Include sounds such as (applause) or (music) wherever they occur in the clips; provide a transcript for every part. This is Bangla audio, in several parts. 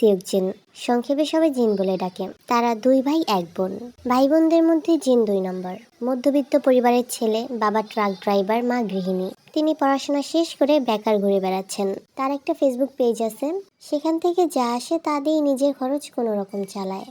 সিয়ক জিন সংক্ষেপে সবাই জিন বলে ডাকে। তারা দুই ভাই, এক বোন। ভাই বোনদের মধ্যে জিন দুই নম্বর। মধ্যবিত্ত পরিবারের ছেলে, বাবা ট্রাক ড্রাইভার, মা গৃহিণী। তিনি পড়াশোনা শেষ করে বেকার ঘুরে বেড়াচ্ছেন। তার একটা ফেসবুক পেজ আছে। সেখান থেকে যা আসে তা দিয়ে নিজের খরচ কোনো রকম চালায়।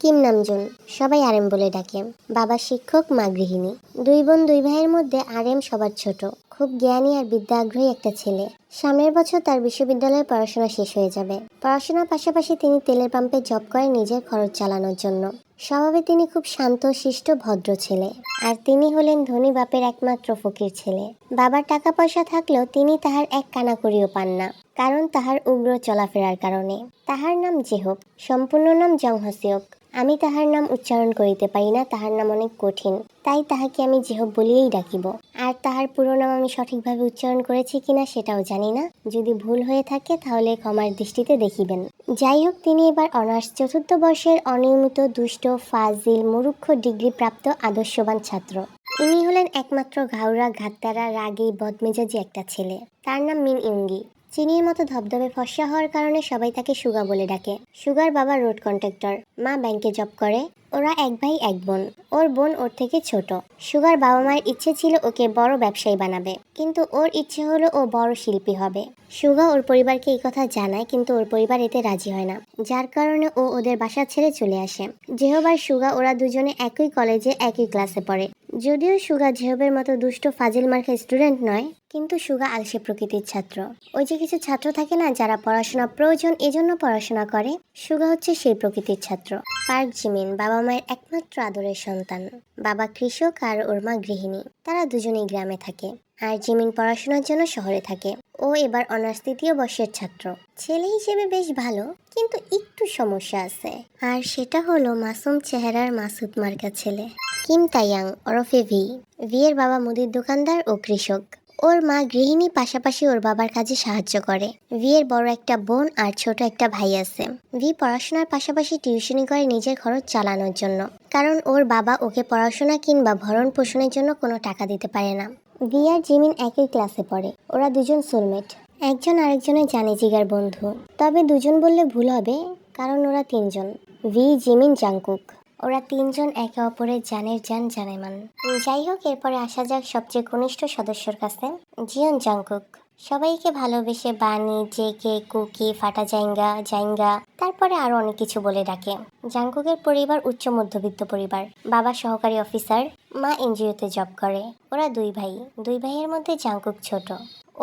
Kim Namjoon. সবাই আরেম বলে ডাকে। বাবা শিক্ষক, মা গৃহিণী। দুই বোন দুই ভাইয়ের মধ্যে আরেম সবার ছোট। খুব জ্ঞানী আর বিদ্যা আগ্রহী একটা ছেলে। সামনের বছর তার বিশ্ববিদ্যালয়ে পড়াশোনা শেষ হয়ে যাবে। পড়াশোনার পাশাপাশি তিনি তেলের পাম্পে জব করে নিজের খরচ চালানোর জন্য। স্বভাবে তিনি খুব শান্ত, শিষ্ট, ভদ্র ছেলে। আর তিনি হলেন ধনী বাপের একমাত্র ফকির ছেলে। বাবার টাকা পয়সা থাকলেও তিনি তাহার এক কানা করিও পান না। কারণ তাহার উগ্র চলাফেরার কারণে। তাহার নাম জেহব সম্পূর্ণ নাম জংহসিয়ক আমি তাহার নাম উচ্চারণ করিতে পারি না, তাহার নাম অনেক কঠিন। তাই তাহাকে আমি জেহব বলিয়েই ডাকিব। আর তাহার পুরো নাম আমি সঠিকভাবে উচ্চারণ করেছি কিনা সেটাও জানি না। যদি ভুল হয়ে থাকে তাহলে ক্ষমার দৃষ্টিতে দেখিবেন। যাই হোক তিনি এবার অনার্স চতুর্থ বর্ষের অনিয়মিত, দুষ্ট, ফাজিল মুরুক্ষ ডিগ্রি প্রাপ্ত আদর্শবান ছাত্র। ইনি হলেন একমাত্র ঘাউরা ঘাত্তারা রাগী, বদমেজাজি একটা ছেলে। তার নাম মিন ইঙ্গি চিনির মতো ধবধবে ফর্সা হওয়ার কারণে সবাই তাকে সুগা বলে ডাকে। সুগার বাবা রোড কন্ট্রাক্টর। মা ব্যাংকে জব করে। ওরা এক ভাই, এক বোন। ওর বোন ওর থেকে ছোট। সুগার বাবা মায়ের ইচ্ছে ছিল ওকে বড় ব্যবসায়ী বানাবে। কিন্তু ওর ইচ্ছে হলো ও বড় শিল্পী হবে। সুগা ওর পরিবারকে এই কথা জানায়, কিন্তু ওর পরিবার এতে রাজি হয় না। যার কারণে ও ওদের বাসা ছেড়ে চলে আসে। যেহবার সুগা ওরা দুজনে একই কলেজে একই ক্লাসে পড়ে। যদিও সুগা জেহবের মতো দুষ্ট ফাজিল মার্কা স্টুডেন্ট নয়, কিন্তু সুগা আলসে প্রকৃতির ছাত্র। ওই যে কিছু ছাত্র থাকে না যারা পড়াশোনা প্রয়োজন এজন্য পড়াশোনা করে, সুগা হচ্ছে সেই প্রকৃতির ছাত্র। পার্ক জিমিন, বাবা মায়ের একমাত্র আদরের সন্তান। বাবা কৃষক আর ওর মা গৃহিণী। তারা দুজনেই গ্রামে থাকে। আর জিমিন পড়াশোনার জন্য শহরে থাকে। ও এবার অনার্স তৃতীয় বর্ষের ছাত্র। ছেলে হিসেবে বেশ ভালো, কিন্তু একটু সমস্যা আছে। আর সেটা হলো মাসুম চেহারার মাসুদ মার্কা ছেলে। কিম তাইয়াং ওরফে ভি। ভি এর বাবা মুদির দোকানদার ও কৃষক। ওর মা গৃহিণী পাশাপাশি ওর বাবার কাজে সাহায্য করে। ভিয়ের বড় একটা বোন আর ছোট একটা ভাই আছে। ভি পড়াশোনার পাশাপাশি টিউশনি করে নিজের খরচ চালানোর জন্য। কারণ ওর বাবা ওকে পড়াশোনা কিংবা ভরণ পোষণের জন্য কোনো টাকা দিতে পারে না। ভি আর জিমিন একই ক্লাসে পড়ে। ওরা দুজন সোলমেট। একজন আরেকজনের জানে জিগার বন্ধু। তবে দুজন বললে ভুল হবে, কারণ ওরা তিনজন। V, Jimin, Jungkook. ওরা তিনজন একে অপরের জানের জান জানেমান। যাই হোক এরপরে আসা যাক সবচেয়ে ঘনিষ্ঠ সদস্যর কাছে, জিয়ন জাংকুক। সবাইকে ভালোবেসে বানি জেকে, কুকি, ফাটা জাইঙ্গা জাইঙ্গা, তারপরে আরও অনেক কিছু বলে ডাকে। জাংকুকের পরিবার উচ্চ মধ্যবিত্ত পরিবার। বাবা সহকারী অফিসার, মা এনজিওতে জব করে। ওরা দুই ভাই। দুই ভাইয়ের মধ্যে জাংকুক ছোট।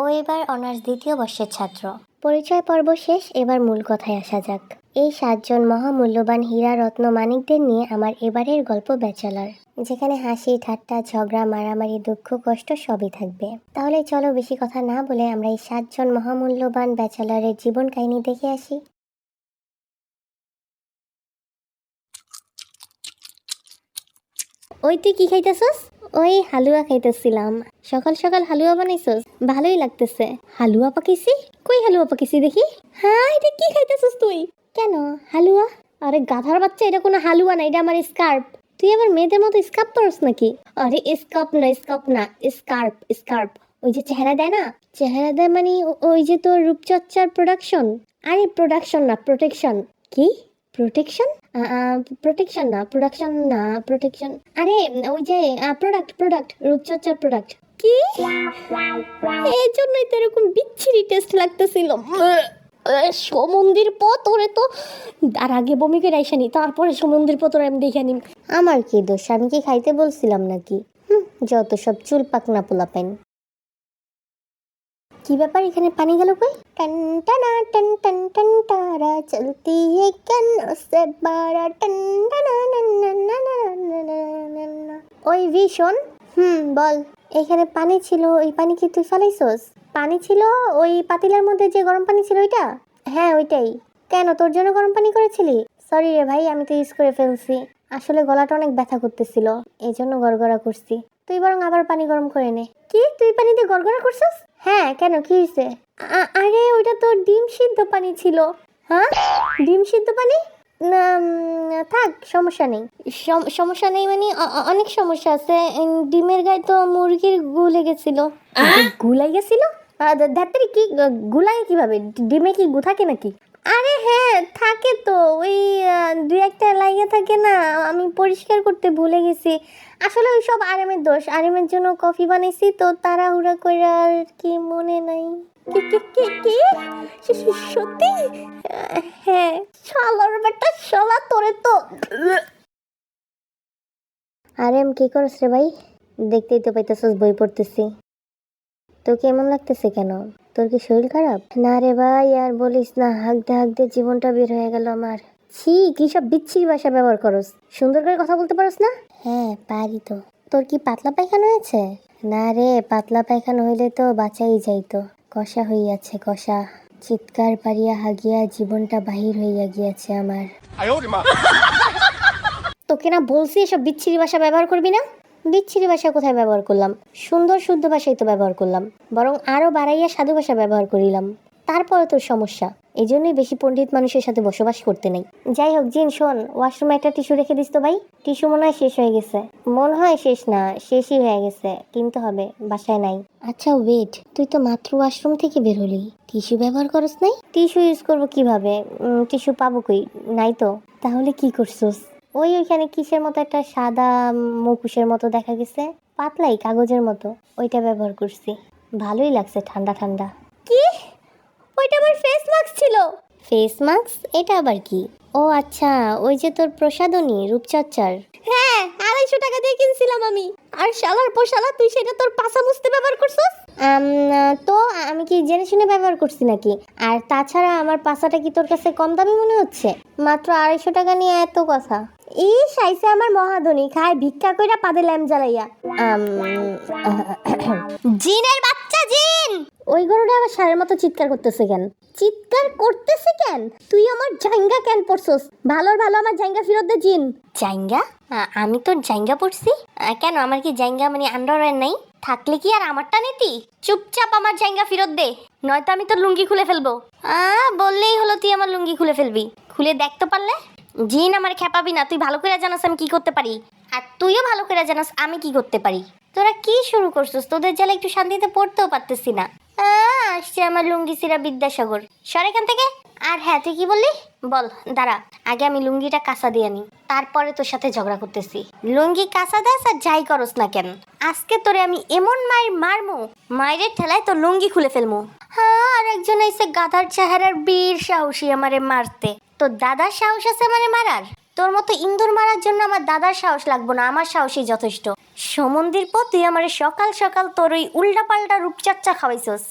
ও এবার অনার্স দ্বিতীয় বর্ষের ছাত্র। পরিচয় পর্ব শেষ, এবার মূল কথায় আসা যাক। এই সাতজন মহামূল্যবান হীরা রত্ন মানিকদের নিয়ে আমার এবারের গল্প ব্যাচেলার। যেখানে হাসি, ঠাট্টা, ঝগড়া, মারামারি, দুঃখ, কষ্ট সবই থাকবে। তাহলে চলো বেশি কথা না বলে আমরা এই সাতজন মহামূল্যবান ব্যাচেলারের জীবন কাহিনী দেখে আসি। ওই তুই কি খাইতেছস? ওই হালুয়া খাইতেছিলাম। সকাল সকাল হালুয়া বানাইছস, ভালোই লাগতেছে। হালুয়া পাকিছি? কই হালুয়া পাকিছি দেখি? হ্যাঁ এটা কি খাইতেছস তুই? কেন? হালুয়া? আরে গাধার বাচ্চা, এটা কোনো হালুয়া না, এটা আমার স্কার্প। তুই আবার মেয়েদের মতো স্কার্প পরস নাকি? আরে স্কার্প না স্কার্প না, স্কার্প স্কার্প। ওই যে চেহারা দেয় না? চেহারা দেয় মানে ওই যে তোর রূপচর্চার প্রোডাকশন আরে প্রোডাকশন না প্রোটেকশন কি? প্রোটেকশন প্রোটেকশন না প্রোডাকশন না প্রোটেকশন আরে, ওই যে প্রোডাক্ট প্রোডাক্ট রূপচর্চার প্রোডাক্ট কি? এই জন্যই তো এরকম বিচ্ছিরি টেস্ট লাগতেছিল। সমন্দির পথ ওরে তো, আর আগে বমি করে আইসানি তারপরে সমন্দির পথ ওরে আমি দেখে আমার কি দোষ, আমি কি খাইতে বলছিলাম নাকি? যত সব চুল পাকনা পোলা পেন কি ব্যাপার এখানে পানি গেল কই? টান, টানা, টান, টন টন, তারা চলতি হে কেন সে বারা, টন, টানা ওই ভীষণ হুম, বল। এখানে পানি ছিল, ওই পানি কি তুই ফেলাইছস? পানি ছিল ওই পাতিলার মধ্যে যে গরম পানি ছিল ওইটা? হ্যাঁ ওইটাই। কেন, তোর জন্য গরম পানি করেছিলি? সরি রে ভাই, আমি তো ইউজ করে ফেলছি। আসলে গলাটা অনেক ব্যথা করতেছিল। এই জন্য গড়গড়া করছি। তুই বরং আবার পানি গরম করে নে। কি? তুই পানি দিয়ে গড়গড়া করছিস? হ্যাঁ কেন? কি হয়েছে? আরে ওটা তো ডিম সিদ্ধ পানি ছিল। হ্যাঁ? ডিম সিদ্ধ পানি? না থাক সমস্যা নেই। সম- সমস্যা নেই মানে অনেক সমস্যা আছে। ডিমের গায়ে তো মুরগির গু লেগেছিল। গুলাই লেগেছিল? ধাত্রি কি গুলাই কীভাবে? ডিমে কি গু থাকে নাকি? আরে হ্যাঁ থাকে তো। ওই দুই একটা লাগে থাকে না, আমি পরিষ্কার করতে ভুলে গেছি। আসলে ওই সব আরামের দোষ। আরামের জন্য কফি বানাইছি, তো তাড়াহুড়া করে আর কি মনে নাই। কি কি কি কি? সত্যি? হ্যাঁ শালার বেটা, শালা তোরে তো। আরেম কি করছ রে ভাই? দেখতেই তো পাইতেছস বই পড়তেছি। তোকে এমন লাগতেছে কেন? তোর কি শরীর খারাপ? না রে ভাই আর বলিস না হাগতে হাগতে জীবনটা বের হয়ে গেল আমার। ছি কি সব বিচ্ছিরি ভাষা ব্যবহার করস। সুন্দর করে কথা বলতে পারস না? হ্যাঁ পারি তো। তোর কি পাতলা পায়খানা হয়েছে? না রে পাতলা পায়খানা হইলে তো বাঁচাই যাইতো। কষা হইয়াছে কষা। চিৎকার পারিয়া হাগিয়া জীবনটা বাহির হইয়া গিয়াছে আমার। তোকে না বলছি এসব বিচ্ছিরি ভাষা ব্যবহার করবি না? বিচ্ছিরি ভাষা কোথায় ব্যবহার করলাম? সুন্দর শুদ্ধ ভাষাই তো ব্যবহার করলাম। বরং আরও বাড়াইয়া সাধু ভাষা ব্যবহার করিলাম। তারপরে তোর সমস্যা। এই জন্যই বেশি পণ্ডিত মানুষের সাথে বসবাস করতে নেই। যাই হোক জিন শোন ওয়াশরুমে একটা টিস্যু রেখে দিস তো ভাই। টিস্যু মনে হয় শেষ হয়ে গেছে। মনে হয় শেষ না শেষই হয়ে গেছে। কিনতে হবে বাসায় নাই। আচ্ছা ওয়েট। তুই তো মাত্র ওয়াশরুম থেকে বের হলি। টিস্যু ব্যবহার করস নাই? টিস্যু ইউজ করব কীভাবে? টিস্যু পাবো কই? নাই তো। তাহলে কি করছস? ওই ওইখানে কিসের মতো একটা সাদা মুখোশের মতো দেখা গেছে? পাতলাই, কাগজের মতো। ওইটা ব্যবহার করছি। ভালোই লাগছে, ঠান্ডা ঠান্ডা। কি? ওইটা আমার ফেস মাস্ক ছিল। ফেস মাস্ক এটা আবার কি? ও আচ্ছা ওই যে তোর প্রসাদনী রূপচর্চার। হ্যাঁ আড়াইশো টাকা দিয়ে কিনছিলাম আমি। আর শালার পোশালা তুই সেটা তোর পাশা মুছতে ব্যবহার করছিস? তো আমি কি জেনে শুনে ব্যবহার করছি নাকি? আর তাছাড়া আমার পাশাটা কি তোর কাছে কম দামি মনে হচ্ছে? মাত্র আড়াইশো টাকা নিয়ে এত কথা। এই সাইসে আমার মহাধনী, খায় ভিক্ষা কইরা পাদে ল্যাম জ্বালাইয়া। জিনের বাচ্চা জিন! ওই গরুটা আবার সারের মতো চিৎকার করতেছে কেন? চিৎকার করতেছে কেন? তুই আমার জাঙ্গা কেন পড়ছস? ভালোর ভালো আমার জাঙ্গা ফেরত দে জিন। জাঙ্গা আমি তোর জাঙ্গা পড়ছি? কেন? আমার কি জাঙ্গা মানে আন্ডারওয়্যার নাই? থাকলে কি আর আমারটা নিতি? চুপচাপ আমার জায়গা ফেরত দে নয়তো আমি তোর লুঙ্গি খুলে ফেলব। আ বললেই হলো তুই আমার লুঙ্গি খুলে ফেলবি। খুলে দেখতে পারলে। জিন আমার খেপাবি না তুই ভালো করে জানাস আমি কি করতে পারি। আর তুইও ভালো করে জানাস আমি কি করতে পারি। তোরা কি শুরু করছিস? তোদের জ্বালা একটু শান্তিতে পড়তেও পারতেছি না। আহ, আসছে আমার লুঙ্গি সিরা বিদ্যাসাগর। সর এখান থেকে। আর হ্যাঁ তুই কি বললি? বল, দাঁড়া, আগে আমি লুঙ্গিটা কাঁচা দিয়ে আনি। তারপরে তোর সাথে ঝগড়া করতেছি। লুঙ্গি কাঁচা দেস আর যাই করস না কেন? আজকে তোরে আমি এমন মায়ের মারমু, মায়ের ঠেলায় তোর লুঙ্গি খুলে ফেলমু। হ্যাঁ আর একজন এসে গাধার চেহারার বীর সাহসী আমারে মারতে। তোর দাদার সাহস আছে আমারে মারার? তোর মতো ইন্দুর মারার জন্য আমার দাদার সাহস লাগবো না, আমার সাহসই যথেষ্ট। সমন্দির পর তুই আমার সকাল সকাল তোর ওই উল্টা পাল্টা রূপচর্চা খাওয়াইছস।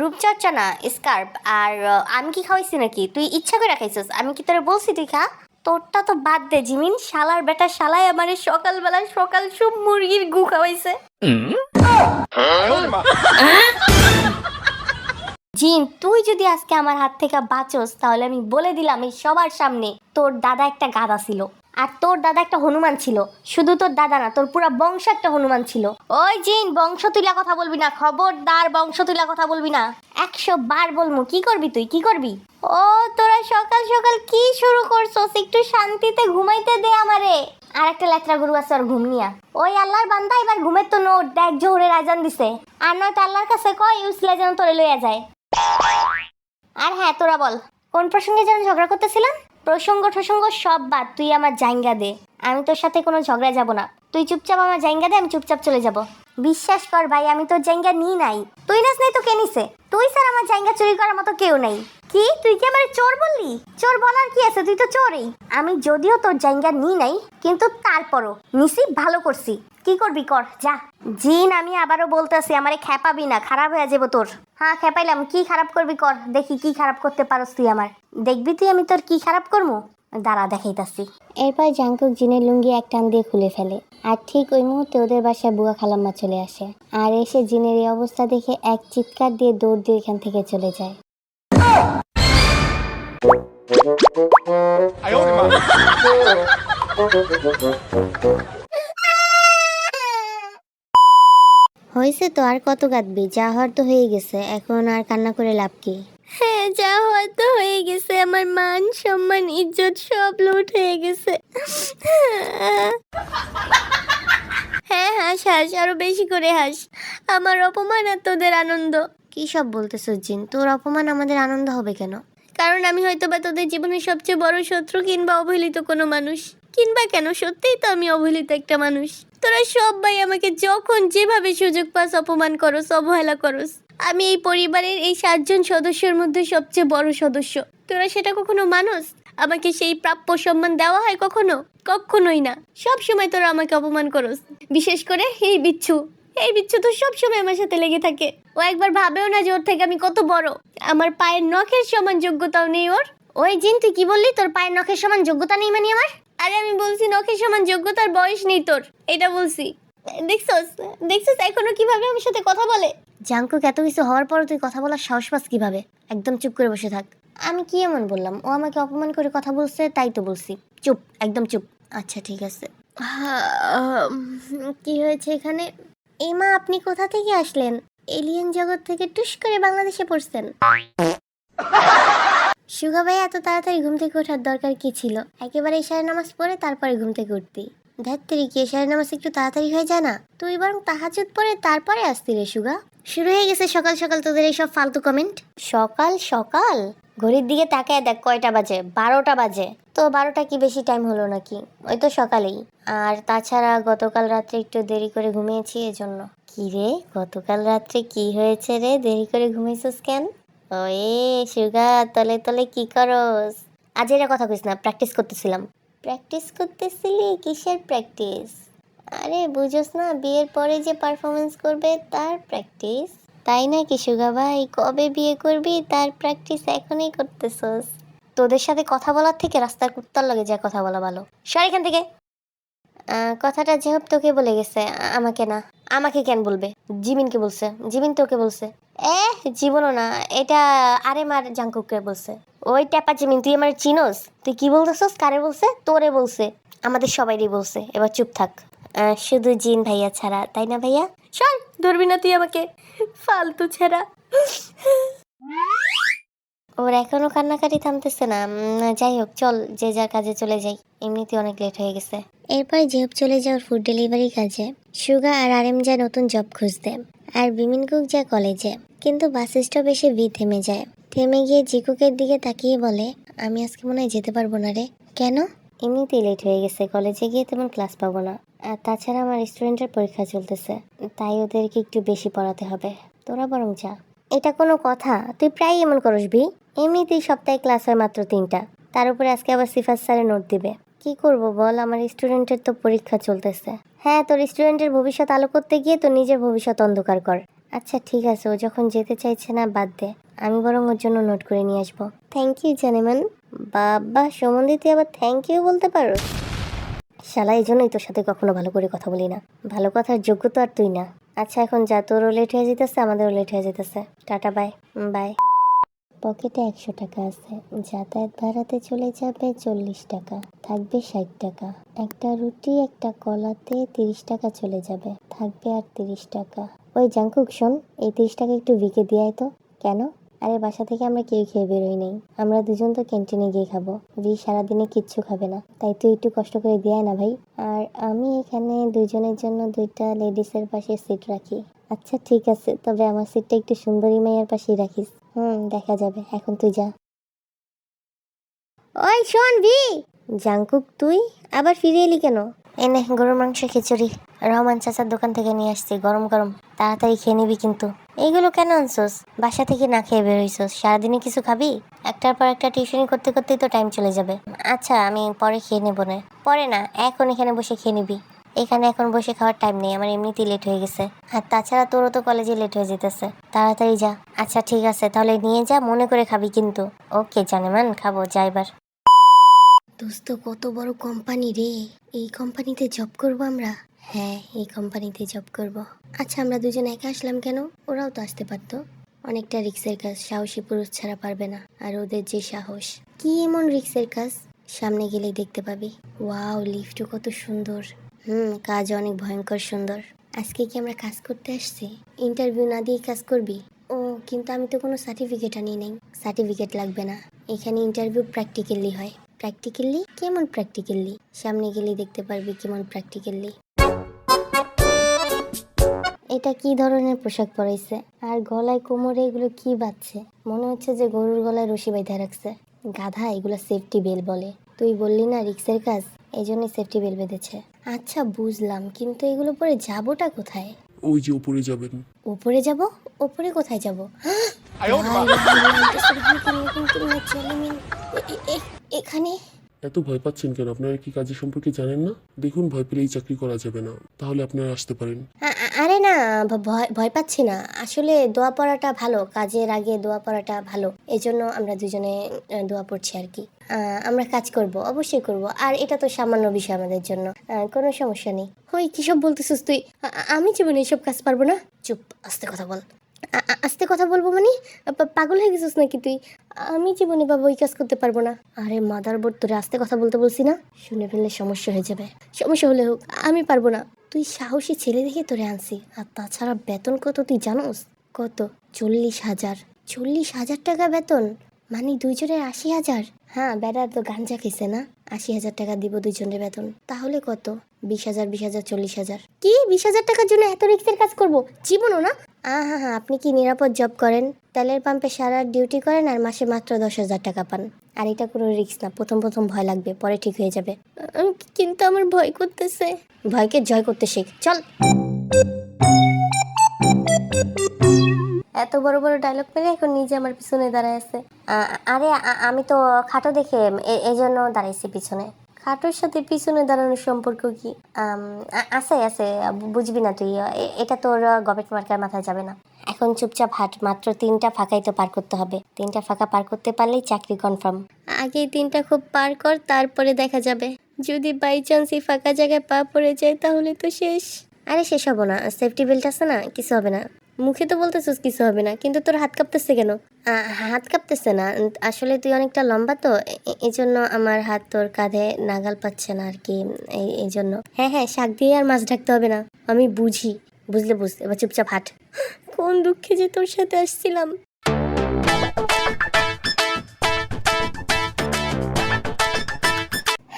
রূপচর্চা না, স্কার্প। আর আমি কি খাওয়াইছি নাকি? তুই ইচ্ছা করে খাইছিস। আমি কি তোরা বলছি তুই খা। তোরটা তো বাদ দে, জিমিন। শালার বেটা শালায় আমার সকালবেলা সকাল সব মুরগির গু খাওয়াইছে। জিন, তুই যদি আজকে আমার হাত থেকে বাঁচোস, তাহলে আমি বলে দিলাম এই সবার সামনে, তোর দাদা একটা গাদা ছিল। আর তোর দাদা একটা হনুমান ছিল। শুধু তোর দাদা না, তোর পুরো বংশ একটা হনুমান ছিল। ওই জিন বংশ তুলা কথা বলবি না, খবরদার বংশ তুলা কথা বলবি না। একশো বার বলমু কি করবি তুই, কি করবি? ও, তোরা সকাল সকাল কি শুরু করছস? একটু শান্তিতে ঘুমাইতে দে আমারে। আর একটা লেত্রা গরু আছে আর ঘুম নিয়া। ওই আল্লাহর বান্দা এবার ঘুমের তো নোট, দেখ জোহরের আজান দিছে। আর নয়তো আল্লাহর কাছে কয় ইউসলে যেন তোরে লইয়া যায়। আর হ্যাঁ তোরা বল, কোন প্রসঙ্গে যেন ঝগড়া করতেছিলাম? প্রসঙ্গ টসঙ্গ সব বাদ, তুই আমার জাইঙ্গা দে। আমি তোর সাথে কোনো ঝগড়া যাব না। তুই চুপচাপ আমার জাইঙ্গা দে, আমি চুপচাপ চলে যাব। বিশ্বাস কর ভাই, আমি তোর জাইঙ্গা নিই নাই। তুই নাস নাই তো কে নিছে। তুই স্যার আমার জাইঙ্গা চুরি করার মতো কেউ নাই। কি? তুই কি আমার চোর বললি? চোর বলার কি আছে? তুই তো চোরই। আমি যদিও তোর জাইঙ্গা নিই নাই, কিন্তু তারপরও নিছি, ভালো করছি। কি করবি কর, যা। জিন, আমি আবারও বলতেছি, আমারে খেপাবি না, খারাপ হয়ে যাব তোর। হ্যাঁ খেপাইলাম কি খারাপ করবি কর, দেখি কি খারাপ করতে পারস তুই আমার। দেখবি তুই আমি তোর কি খারাপ করব? দাঁড়া দেখাইতাছি। এরপর জাংকুক জিনের লুঙ্গি এক টান দিয়ে খুলে ফেলে। আর ঠিক ওই মুহূর্তে ওদের বাসায় বুয়া খালাম্মা চলে আসে। আর এসে জিনের এই অবস্থা দেখে এক চিৎকার দিয়ে দৌড় দিয়ে এখান থেকে চলে যায়। হয়েছে তো আর কত কাঁদবি? যা হওয়ার তো হয়ে গেছে। এখন আর কান্না করে লাভ কি? হ্যাঁ যা হয়তো হয়ে গেছে। আমার মান সম্মান ইজ্জত সব লুট হয়ে গেছে। হ্যাঁ হাস হাস আরও বেশি করে হাস। আমার অপমান আর তোদের আনন্দ। কি সব বলতেছ জিন? তোর অপমান আমাদের আনন্দ হবে কেন? কারণ আমি হয়তো বা তোদের জীবনের সবচেয়ে বড় শত্রু কিংবা অবহেলিত কোনো মানুষ। কিংবা কেন? সত্যিই তো আমি অবহেলিত একটা মানুষ। তোরা সবাই আমাকে যখন যেভাবে সুযোগ পাস অপমান করস অবহেলা করস। আমি এই পরিবারের এই সাতজন সদস্যের মধ্যে সবচেয়ে বড় সদস্য। তোরা সেটা কখনো মানুষ আমাকে সেই প্রাপ্য সম্মান দেওয়া হয় কখনো? কখনোই না। সব সময় তোরা আমাকে অপমান করস। বিশেষ করে এই বিচ্ছু। এই বিচ্ছু তো সব সময় আমার সাথে লেগে থাকে। ও একবার ভাবেও না যে ওর থেকে আমি কত বড়। আমার পায়ের নখের সমান যোগ্যতাও নেই ওর। ওই জিন তুই কি বললি? তোর পায়ের নখের সমান যোগ্যতা নেই মানে আমার? আরে আমি বলছি নখের সমান যোগ্যতার বয়স নেই তোর। এটা বলছি। দেখছস? দেখছস এখনও কীভাবে আমার সাথে কথা বলে? জাঙ্কুক এত কিছু হওয়ার পরও তুই কথা বলার সাহস পাস কীভাবে? একদম চুপ করে বসে থাক। আমি কি এমন বললাম? ও আমাকে অপমান করে কথা বলছে, তাই তো বলছি। চুপ, একদম চুপ। আচ্ছা ঠিক আছে। কি হয়েছে এখানে? এই মা আপনি কোথা থেকে আসলেন? এলিয়েন জগৎ থেকে টুস করে বাংলাদেশে পড়ছেন। সুগা ভাই এত তাড়াতাড়ি ঘুম থেকে ওঠার দরকার কি ছিল? একেবারে ইশারের নামাজ পড়ে তারপরে ঘুম থেকে উঠতি। ধ্যাত্তেরি কি ইশারের নামাজ একটু তাড়াতাড়ি হয়ে যায় না তুই বরং তাহাজুদ পরে তারপরে আসতি রে সুগা। শুরু হয়ে গেছে সকাল সকাল তোদের এইসব ফালতু কমেন্ট সকাল সকাল? ঘড়ির দিকে তাকায় দেখ কয়টা বাজে? বারোটা বাজে। তো বারোটা কি বেশি টাইম হলো নাকি? ওই তো সকালেই। আর তাছাড়া গতকাল রাত্রে একটু দেরি করে ঘুমিয়েছি এজন্য। কি রে? গতকাল রাত্রে কি হয়েছে রে? দেরি করে ঘুমিয়েছিস কেন? ওয়ে সুগা তলে তলে কি করস? আজ এটা কথা কইস না প্র্যাকটিস করতেছিলাম। প্র্যাকটিস করতেছিলি? কিসের প্র্যাকটিস আরে বুঝোস না, বিয়ের পরে যে পারফরমেন্স করবে তার প্র্যাকটিস তাই নাকি সুগা ভাই? কবে বিয়ে করবি? তার প্র্যাকটিস এখনই করতেছস। তোদের সাথে কথা বলার থেকে রাস্তার কুত্তার লগে যা কথা বলা ভালো। সর এখান থেকে। কথাটা যেহেতু তোকে বলে গেছে আমাকে না। আমাকে কেন বলবে? জিমিনকে বলছে। জিমিন তোকে বলছে। এ জীবনও না। এটা আরে মার জাঙ্কুককে বলছে। ওই ট্যাপা জিমিন, তুই আমার চিনোস? তুই কি বলতেছস? কারে বলছে? তোরে বলছে। আমাদের সবাইরই বলছে। এবার চুপ থাক। শুধু জিন ভাইয়া ছাড়া, তাই না ভাইয়া? চল ধরবি না তুই আমাকে। ফালতু ছাড়া। ওর এখনও কান্নাকাটি থামতেছে না। যাই হোক, চল, যে যার কাজে চলে যাই। এমনিতে অনেক লেট হয়ে গেছে। এরপর জেহব চলে যাওয়ার ফুড ডেলিভারি কাজে। সুগা আর আরেম যায় নতুন জব খুঁজতে। আর বিমিন কুক যায় কলেজে কিন্তু বাস স্টপ এসে ভি থেমে যায়। থেমে গিয়ে জিকুকের দিকে তাকিয়ে বলে, আমি আজকে মনে হয় যেতে পারব না রে। কেন? এমনিতেই লেট হয়ে গেছে। কলেজে গিয়ে তেমন ক্লাস পাবো না। তাছাড়া আমার স্টুডেন্টের পরীক্ষা চলতেছে, তাই ওদেরকে একটু বেশি পড়াতে হবে। তোরা বরং যা। এটা কোনো কথা, তুই প্রায় এমন করস বি এমনিতেই সপ্তাহে ক্লাস হয় মাত্র তিনটা। তার উপরে আজকে আবার সিফাত স্যারে নোট দিবে। কি করব বল, আমার স্টুডেন্টের তো পরীক্ষা চলতেছে। হ্যাঁ তোর স্টুডেন্টের ভবিষ্যৎ আলো করতে গিয়ে তো নিজের ভবিষ্যৎ অন্ধকার কর। আচ্ছা ঠিক আছে, ও যখন যেতে চাইছে না, বাদ দে। আমি বরং ওর জন্য নোট করে নিয়ে আসব। থ্যাংক ইউ জানেমান বাবা সম্বন্ধে তুই আবার থ্যাংক ইউ বলতে পারো শালা, এই জন্যই তোর সাথে কখনো ভালো করে কথা বলি না। ভালো কথার যোগ্য তো আর তুই না। আচ্ছা এখন যা, তোরও লেট হয়ে যেতেছে, আমাদেরও লেট হয়ে যেতেছে। টাটা বাই বাই পকেটে একশো টাকা আছে। যাতায়াত ভাড়াতে চলে যাবে চল্লিশ টাকা। থাকবে ষাট টাকা। একটা রুটি, একটা কলাতে তিরিশ টাকা চলে যাবে। থাকবে আর তিরিশ টাকা। ওই জাঙ্কুক শোন, এই তিরিশ টাকা একটু বিকে দিয়াই তো। কেন? আরে বাসা থেকে আমরা কেউ খেয়ে বেরোই নেই। আমরা দুজন তো ক্যান্টিনে গিয়ে খাব। ভি সারাদিনে কিচ্ছু খাবে না। তাই তুই একটু কষ্ট করে দেয় না ভাই। আর আমি এখানে দুজনের জন্য দুইটা লেডিসের পাশে সিট রাখি। আচ্ছা ঠিক আছে। তবে আমার সিটটা একটু সুন্দরী মেয়ের পাশেই রাখিস। হুম দেখা যাবে। এখন তুই যা। ওই শোন ভি। জাঙ্কুক তুই? আবার ফিরে এলি কেন? এনে গরুর মাংস খিচুড়ি। রহমান চাচার দোকান থেকে নিয়ে আসছি গরম গরম। তাড়াতাড়ি খেয়ে নিবি কিন্তু। এইগুলো কেন আনছোস? বাসা থেকে না খেয়ে বের বেরোইছোস সারাদিনে কিছু খাবি? একটার পর একটা টিউশনি করতে করতেই তো টাইম চলে যাবে। আচ্ছা আমি পরে খেয়ে নেব না। পরে না, এখন এখানে বসে খেয়ে নিবি। এখানে এখন বসে খাওয়ার টাইম নেই, আমার এমনিতেই লেট হয়ে গেছে। আর তাছাড়া তোরও তো কলেজে লেট হয়ে যেতেছে। তাড়াতাড়ি যা। আচ্ছা ঠিক আছে, তাহলে নিয়ে যা, মনে করে খাবি কিন্তু। ওকে, জানেমান, খাব, যা এবার। দোস্ত, কত বড় কোম্পানি রে। এই কোম্পানিতে জব করব আমরা? হ্যাঁ এই কোম্পানিতে জব করব। আচ্ছা আমরা দুজন একা আসলাম কেন? ওরাও তো আসতে পারতো। অনেকটা রিক্সের কাজ সাহসী পুরুষ ছাড়া পারবে না, আর ওদের যে সাহস। কি এমন রিক্সের কাজ? সামনে গেলেই দেখতে পাবি। ওয়াও, লিফটও কত সুন্দর। হুম, কাজ অনেক ভয়ঙ্কর সুন্দর। আজকে কি আমরা কাজ করতে আসছি? ইন্টারভিউ না দিয়ে কাজ করবি? ও, কিন্তু আমি তো কোনো সার্টিফিকেট আনি নাই। সার্টিফিকেট লাগবে না। এখানে ইন্টারভিউ প্র্যাকটিক্যালি হয়। প্র্যাকটিক্যালি কেমন প্র্যাকটিক্যালি সামনে গেলেই দেখতে পারবি কেমন প্র্যাকটিক্যালি এটা কি ধরনের পোশাক পরাইছে আর গলায় কোমরে এগুলো কি বাচ্ছে মনে হচ্ছে যে গরুর গলায় রশি বাইধা রাখছে গাধা এগুলো সেফটি বেল বলে তুই বললি না রিক্সের কাজ এই জন্যই সেফটি বেল বেঁধেছে আচ্ছা বুঝলাম কিন্তু এগুলো পরে যাবোটা কোথায় ওই যে উপরে যাবেন উপরে যাব উপরে কোথায় যাব এখানে এত ভয় পাচ্ছেন কেন আপনারা কি কাজের সম্পর্কে জানেন না দেখুন ভয় পেলেই চাকরি করা যাবে না তাহলে আপনারা আসতে পারেন না ভয় ভয় পাচ্ছি না। আসলে দোয়া পড়াটা ভালো, কাজের আগে দোয়া পড়াটা ভালো। এই জন্য আমরা দুজনে দোয়া পড়ছি আর কি। আমরা কাজ করব, অবশ্যই করব। আর এটা তো সামান্য বিষয় আমাদের জন্য। কোনো সমস্যা নেই। হই, কিসব বলতেছিস তুই? আমি জীবনে এসব কাজ পারব না? চুপ, আস্তে কথা বল। আস্তে কথা বলব মানে? পাগল হয়ে গেছিস নাকি তুই? আমি জীবনে বাবা ওই কাজ করতে পারব না। আরে মাদার বোর্ড তোরে আস্তে কথা বলতে বলছি না? শুনে ফেললে সমস্যা হয়ে যাবে। সমস্যা হলে হোক, আমি পারব না। তুই সাহসী ছেলে দেখে তোরে আনছি। আর তাছাড়া বেতন কত তুই জানোস? কত? চল্লিশ হাজার। চল্লিশ হাজার টাকা বেতন? মানে দুইজনের আশি হাজার? হ্যাঁ বেড়ার তো গাঞ্জা খেছে না? আশি হাজার টাকা দিব দুইজনের বেতন। তাহলে কত? বিশ হাজার বিশ হাজার, চল্লিশ হাজার। কি? বিশ হাজার টাকার জন্য এত রিক্সের কাজ করব? জীবনও না? হ্যাঁ হ্যাঁ হ্যাঁ আপনি কি নিরাপদ জব করেন? তেলের পাম্পে সারা ডিউটি করেন আর মাসে মাত্র দশ হাজার টাকা পান। আর এটা কোনো রিক্স না, প্রথম প্রথম ভয় লাগবে, পরে ঠিক হয়ে যাবে। কিন্তু আমার ভয় করতেছে। ভয়কে জয় করতে শেখ, চল। এত বড় বড় ডায়লগ পেলে এখন নিজে আমার পিছনে দাঁড়ায় আছে। আরে আমি তো খাটো দেখে এই জন্য দাঁড়াইছি পিছনে। খাটোর সাথে পিছনে দাঁড়ানোর সম্পর্ক কি? আছে আছে বুঝবি না তুই এটা তোর গবেট মার্কার মাথায় যাবে না। এখন চুপচাপ হাট মাত্র তিনটা ফাঁকাই তো পার করতে হবে। তিনটা ফাঁকা পার করতে পারলেই চাকরি কনফার্ম আগে তিনটা খুব পার কর তারপরে দেখা যাবে। যদি বাই চান্স এই ফাঁকা জায়গায় পা পড়ে যায় তাহলে তো শেষ। আরে শেষ হব না। সেফটি বেল্ট আছে না কিছু হবে না। মুখে তো বলতেছিস কিছু হবে না, কিন্তু তোর হাত কাঁপতেছে কেন? হাত কাঁপতেছে না আসলে তুই অনেকটা লম্বা তো এই জন্য আমার হাত তোর কাঁধে নাগাল পাচ্ছে না আর কি এই জন্য হ্যাঁ হ্যাঁ শাক দিয়ে আর মাছ ঢাকতে হবে না, আমি বুঝি, বুঝলে বুঝতে এবার চুপচাপ হাট। কোন দুঃখে যে তোর সাথে আসছিলাম।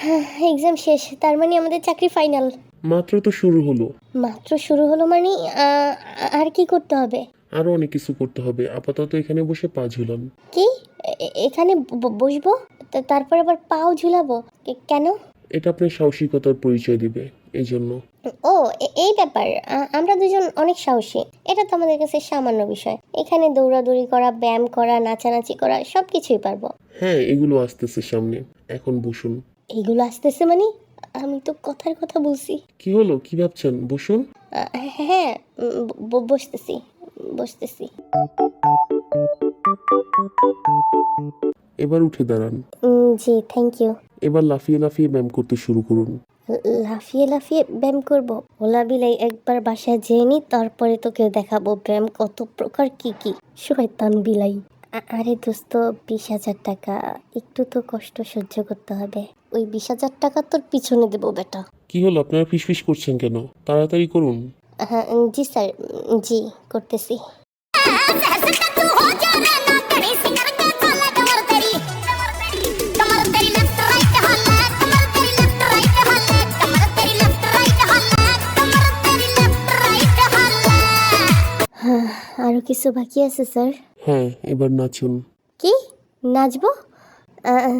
(sighs) এক্সাম শেষ তার মানে আমাদের চাকরি ফাইনাল মাত্র তো শুরু হলো। মাত্র শুরু হলো মানে আ, আর কি করতে হবে? আরও অনেক কিছু করতে হবে আপাতত এখানে বসে পা ঝুলান। কি? এ- এ- এখানে ব- বসবো? তা- তারপর আবার পাও ঝুলাবো? কে- কেন? এটা আপনার সাহসিকতার পরিচয় দিবে এই জন্য ও এ- এই ব্যাপার আ- আমরা দুজন অনেক সাহসী। এটা তো আমাদের কাছে সামান্য বিষয়। এখানে দৌড়াদৌড়ি করা ব্যায়াম করা নাচানাচি করা সব কিছুই পারব। হ্যাঁ এগুলো আসতেছে সামনে। এখন বসুন। এইগুলো আসতেছে মানে? আমি তো কথার কথা বলছি। কি হলো? কি ভাবছেন? বসুন। হ্যাঁ ব- বসতেছি বসতেছি। এবার উঠে দাঁড়ান। উম, জি থ্যাংক ইউ এবার লাফিয়ে লাফিয়ে ব্যায়াম করতে শুরু করুন। লাফিয়ে লাফিয়ে ব্যায়াম করব? ওলা বিলাই একবার বাসায় যেয়ে নি তারপরে তোকে দেখাবো ব্যায়াম কত প্রকার কি কি। শয়তান বিলাই। আরে দোস্ত বিশ হাজার টাকা। একটু তো কষ্ট সহ্য করতে হবে। ওই বিশ হাজার টাকা তোর পিছনে দেবো বেটা। কি হলো? আপনারা ফিসফিস করছেন কেন? তাড়াতাড়ি করুন। হ্যাঁ জি স্যার জি করতেছি। কিছু বাকি আছে স্যার। হ্যাঁ এবার নাচুন। কি? নাচবো?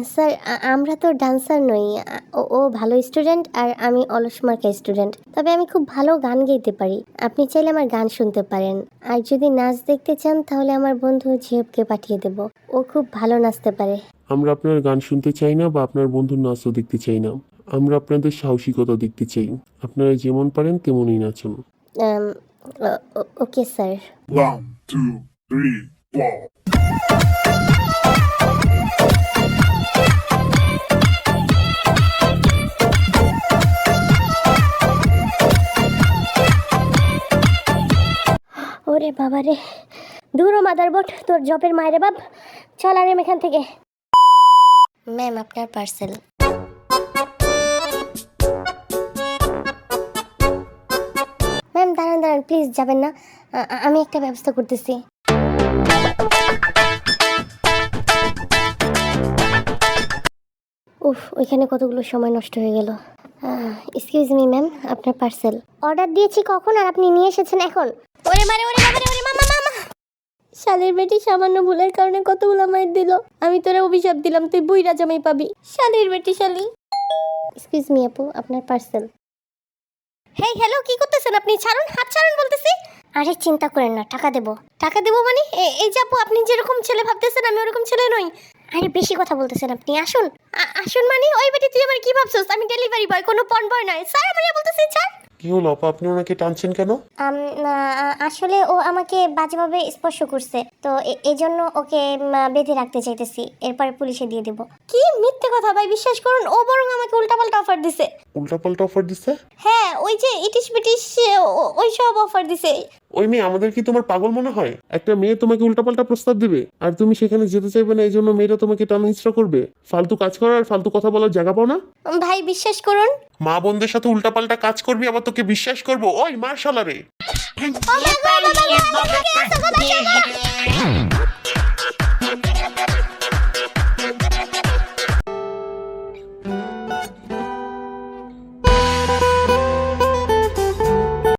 স্যার আমরা তো ডান্সার নই। ও- ভালো স্টুডেন্ট আর আমি অলস মার্কা স্টুডেন্ট। তবে আমি খুব ভালো গান গাইতে পারি। আপনি চাইলে আমার গান শুনতে পারেন। আর যদি নাচ দেখতে চান তাহলে আমার বন্ধু ঝিয়বকে পাঠিয়ে দেব। ও খুব ভালো নাচতে পারে। আমরা আপনার গান শুনতে চাই না বা আপনার বন্ধুর নাচও দেখতে চাই না। আমরা আপনাদের সাহসিকতা দেখতে চাই। আপনারা যেমন পারেন তেমনই নাচুন। Okay sir One, two, three, four. ওরে বাবা রে। দূর মাদার বোট তোর জবের মায়ের বাপ। চল আর এখান থেকে। ম্যাম আপনার পার্সেল প্লিজ যাবেন না। আমি একটা ব্যবস্থা করতেছি। উফ, ওইখানে কতগুলো সময় নষ্ট হয়ে গেল। এক্সকিউজ মি ম্যাম আপনার পার্সেল অর্ডার দিয়েছি কখন আর আপনি নিয়ে এসেছেন এখন? ওরে মারে, ওরে বাবারে, ওরে মামা মামা। শালের বেটি সামান্য ভুলের কারণে কতগুলো মায়ের দিল। আমি তোরা অভিশাপ দিলাম, তুই বুইরা জামাই পাবি। শালের বেটি, শালি। এক্সকিউজ মি আপু, আপনার পার্সেল হেই হ্যালো কি করতেছেন আপনি? ছাড়ুন, হাত ছাড়ুন বলতেছি। আরে, চিন্তা করেন না, টাকা দেবো। টাকা দেবো মানে? এই যে আপু, আপনি যেরকম ছেলে ভাবতেছেন, আমি ওরকম ছেলে নই। আরে, বেশি কথা বলতেছেন আপনি, আসুন। আসুন মানে? ওই বেটি, তুই আমার কি ভাবছস? আমি ডেলিভারি বয় কোনো পন বয় নয় স্যার আমার বলতেছি স্যার কি হলো আপা? আপনি ওনাকে টানছেন কেন? আম, আ- আসলে ও আমাকে বাজেভাবে স্পর্শ করছে তো এ- এই জন্য ওকে উম, বেঁধে রাখতে চাইতেছি এরপরে পুলিশে দিয়ে দেব। কি মিথ্যে কথা ভাই বিশ্বাস করুন ও বরং আমাকে উল্টাপাল্টা অফার দিছে। উল্টাপাল্টা অফার দিচ্ছে হ্যাঁ ওই যে ইটিশ বিটিশ ও- ওই সব অফার দিছে। ওই মেয়ে আমাদের কি তোমার পাগল মনে হয় একটা মেয়ে তোমাকে উল্টাপাল্টা প্রস্তাব দিবে আর তুমি সেখানে যেতে চাইবে না এই জন্য মেয়েরা তোমাকে টানা হিচড়া করবে ফালতু কাজ করার আর ফালতু কথা বলার জায়গা পাও না ভাই বিশ্বাস করুন মা বোনদের সাথে উল্টাপাল্টা কাজ করবি আবার তোকে বিশ্বাস করব ওই মার